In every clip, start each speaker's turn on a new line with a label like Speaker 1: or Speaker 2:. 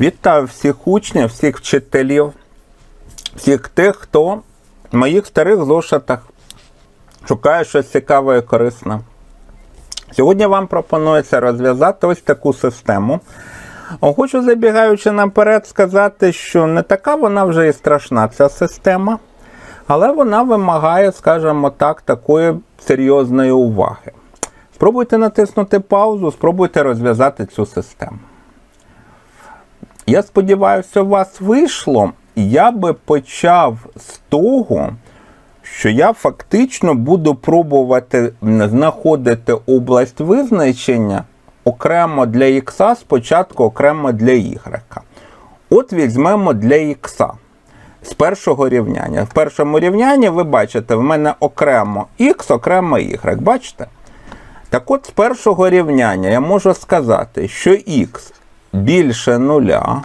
Speaker 1: Вітаю всіх учнів, всіх вчителів, всіх тих, хто в моїх старих зошитах шукає щось цікаве і корисне. Сьогодні вам пропонується розв'язати ось таку систему. Хочу, забігаючи наперед, сказати, що не така вона вже і страшна, ця система, але вона вимагає, скажімо так, такої серйозної уваги. Спробуйте натиснути паузу, спробуйте розв'язати цю систему. Я сподіваюся, у вас вийшло. Я би почав з того, що я фактично буду пробувати знаходити область визначення окремо для х, спочатку окремо для y. От візьмемо для х з першого рівняння. В першому рівнянні ви бачите, в мене окремо х, окремо y. Бачите? Так от з першого рівняння я можу сказати, що х більше нуля.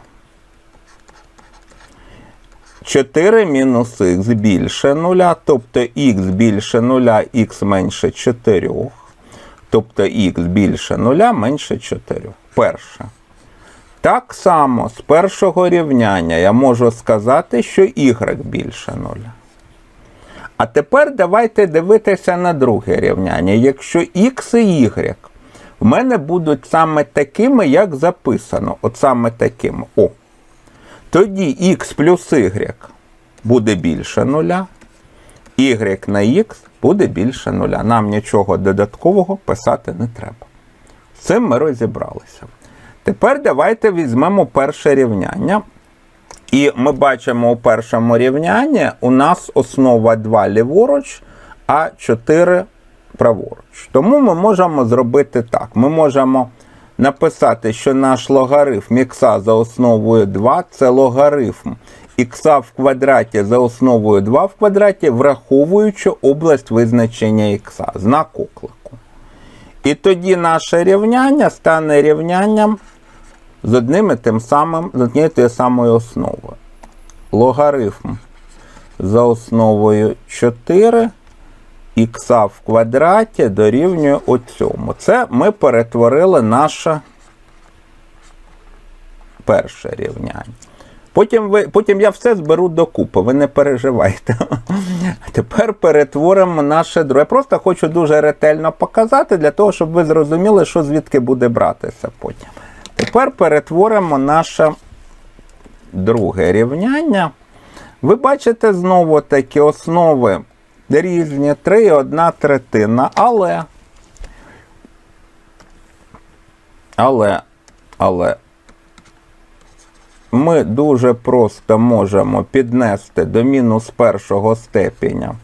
Speaker 1: 4 мінус х більше нуля, тобто х більше нуля, х менше 4. Тобто х більше нуля менше 4. Перше. Так само з першого рівняння я можу сказати, що y більше нуля. А тепер давайте дивитися на друге рівняння. Якщо x і y в мене будуть саме такими, як записано. От саме такими. О. Тоді x плюс y буде більше нуля, y на x буде більше нуля. Нам нічого додаткового писати не треба. З цим ми розібралися. Тепер давайте візьмемо перше рівняння. І ми бачимо у першому рівнянні у нас основа 2 ліворуч, а 4 праворуч. Тому ми можемо зробити так. Ми можемо написати, що наш логарифм х за основою 2 це логарифм х в квадраті за основою 2 в квадраті, враховуючи область визначення х, знак оклику. І тоді наше рівняння стане рівнянням з одним і тим самим, з однією тією самою основою. Логарифм за основою 4 х в квадраті дорівнює оцьому. Це ми перетворили наше перше рівняння. Потім ви, потім я все зберу докупи, ви не переживайте. Тепер перетворимо наше друге. Я просто хочу дуже ретельно показати, для того, щоб ви зрозуміли, що звідки буде братися потім. Тепер перетворимо наше друге рівняння. Ви бачите знову такі основи різні, 3 і 1 третина, але, але, але ми дуже просто можемо піднести до мінус першого степеня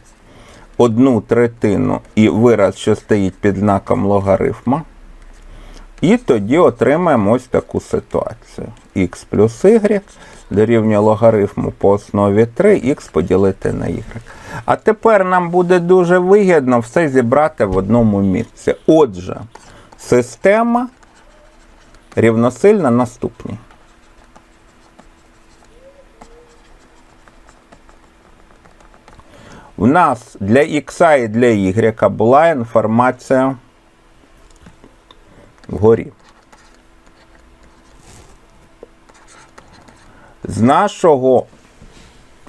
Speaker 1: одну третину і вираз, що стоїть під знаком логарифма. І тоді отримаємо ось таку ситуацію. х плюс y дорівнює логарифму по основі 3, х поділити на y. А тепер нам буде дуже вигідно все зібрати в одному місці. Отже, система рівносильна наступній. В нас для х і для y була інформація вгорі. З нашого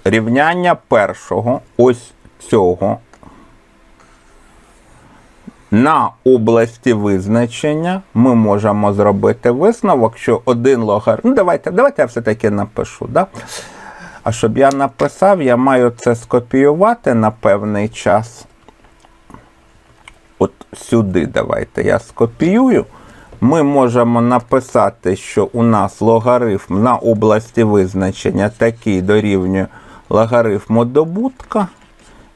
Speaker 1: рівняння першого, ось цього, на області визначення ми можемо зробити висновок, що один логарифм. Ну, давайте, давайте я все-таки напишу. Да? А щоб я написав, я маю це скопіювати на певний час. От сюди давайте я скопіюю. Ми можемо написати, що у нас логарифм на області визначення такий дорівнює логарифму добутка.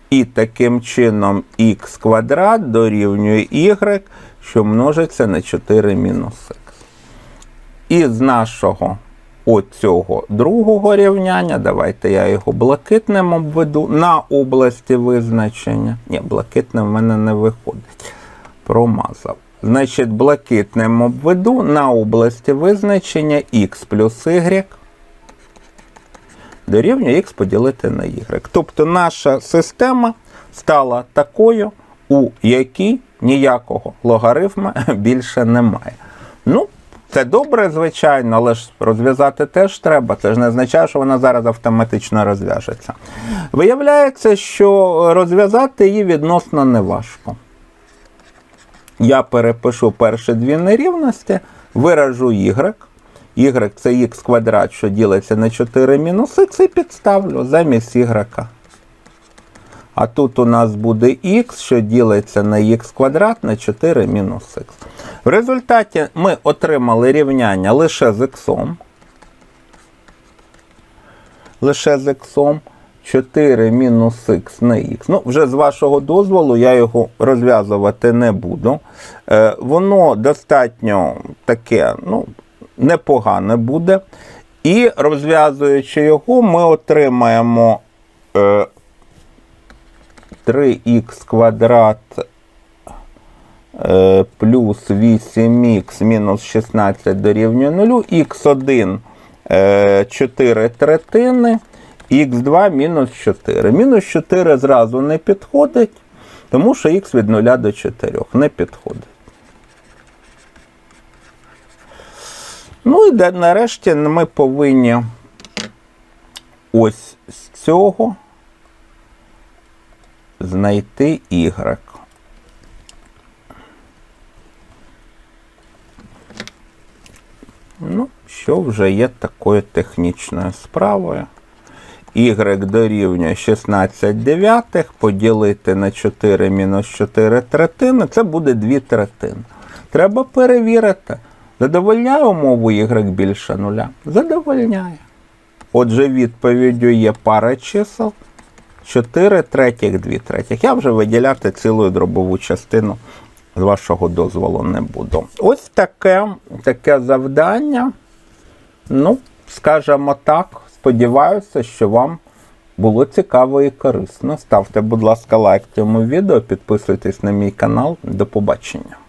Speaker 1: І таким чином х квадрат дорівнює y, що множиться на 4 мінус х. І з нашого оцього другого рівняння, давайте я його блакитним обведу на області визначення. Ні, блакитним в мене не виходить. Промазав. Значить, блакитним обведу на області визначення х плюс y дорівнює х поділити на y. Тобто наша система стала такою, у якій ніякого логарифма більше немає. Ну, Це добре, звичайно, але ж розв'язати теж треба. Це ж не означає, що вона зараз автоматично розв'яжеться. Виявляється, що розв'язати її відносно неважко. Я перепишу перші дві нерівності, виражу y. Y це x квадрат, що ділиться на 4 мінус х, і підставлю замість y. А тут у нас буде х, що ділиться на х квадрат на 4 мінус х. В результаті ми отримали рівняння лише з х. Лише з х. 4 мінус х на х. Ну, вже з вашого дозволу я його розв'язувати не буду. Е, воно достатньо таке, ну, непогане буде. І розв'язуючи його, ми отримаємо е, 3х квадрат е, плюс 8х мінус 16 дорівнює 0, х1 е, 4 третини, х2 мінус 4. Мінус 4 зразу не підходить, тому що х від 0 до 4 не підходить. Ну і де- нарешті ми повинні ось з цього знайти y. Ну, що вже є такою технічною справою. Y дорівнює 16 дев'ятих, поділити на 4 мінус 4 третини, це буде 2 третини. Треба перевірити. Задовольняє умову y більше нуля? Задовольняє. Отже, відповіддю є пара чисел. 4 третіх, 2 третіх. Я вже виділяти цілу дробову частину з вашого дозволу не буду. Ось таке, таке завдання. Ну, скажімо так, сподіваюся, що вам було цікаво і корисно. Ставте, будь ласка, лайк цьому відео, підписуйтесь на мій канал. До побачення.